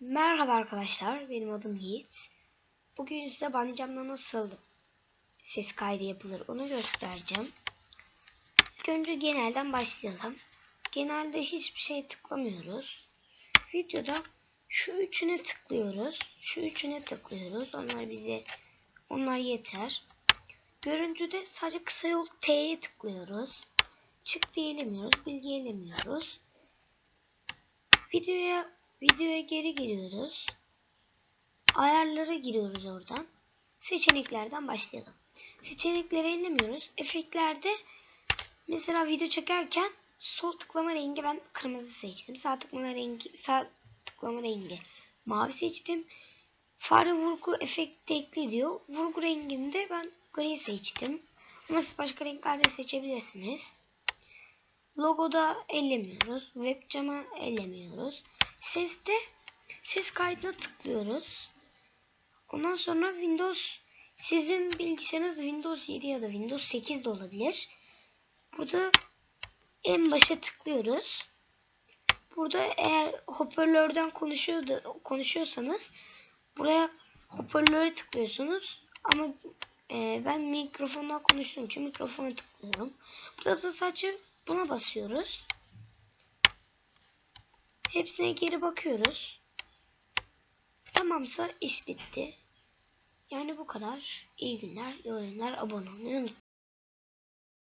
Merhaba arkadaşlar, benim adım Yiğit. Bugün size Bandicam'da nasıl ses kaydı yapılır onu göstereceğim. İlk önce genelden başlayalım. Genelde hiçbir şey tıklamıyoruz. Videoda şu üçüne tıklıyoruz. Şu üçüne tıklıyoruz. Onlar bize onlar yeter. Görüntüde sadece kısa yol T'ye tıklıyoruz. Çık diyelemiyoruz, bilgi elemiyoruz. Videoya videoya geri giriyoruz. Ayarlara giriyoruz oradan. Seçeneklerden başlayalım. Seçenekleri ellemiyoruz. Efektlerde mesela video çekerken sol tıklama rengi ben kırmızı seçtim. Sağ tıklama rengi sağ tıklama rengi mavi seçtim. Fare vurgu efekti ekli diyor. Vurgu renginde ben gri seçtim. Ama siz başka renklerde seçebilirsiniz. Logoda ellemiyoruz. Webcam'a ellemiyoruz. Seste ses kaydına tıklıyoruz. Ondan sonra Windows sizin bilgisayarınız Windows 7 ya da Windows 8 de olabilir. Burada en başa tıklıyoruz. Burada eğer hoparlörden konuşuyor konuşuyorsanız buraya hoparlöre tıklıyorsunuz. Ama e, ben mikrofondan konuştuğum için mikrofona tıklıyorum. Burada da sadece buna basıyoruz. Hepsine geri bakıyoruz. Tamamsa iş bitti. Yani bu kadar. İyi günler, iyi oyunlar, abone olmayı unutmayın.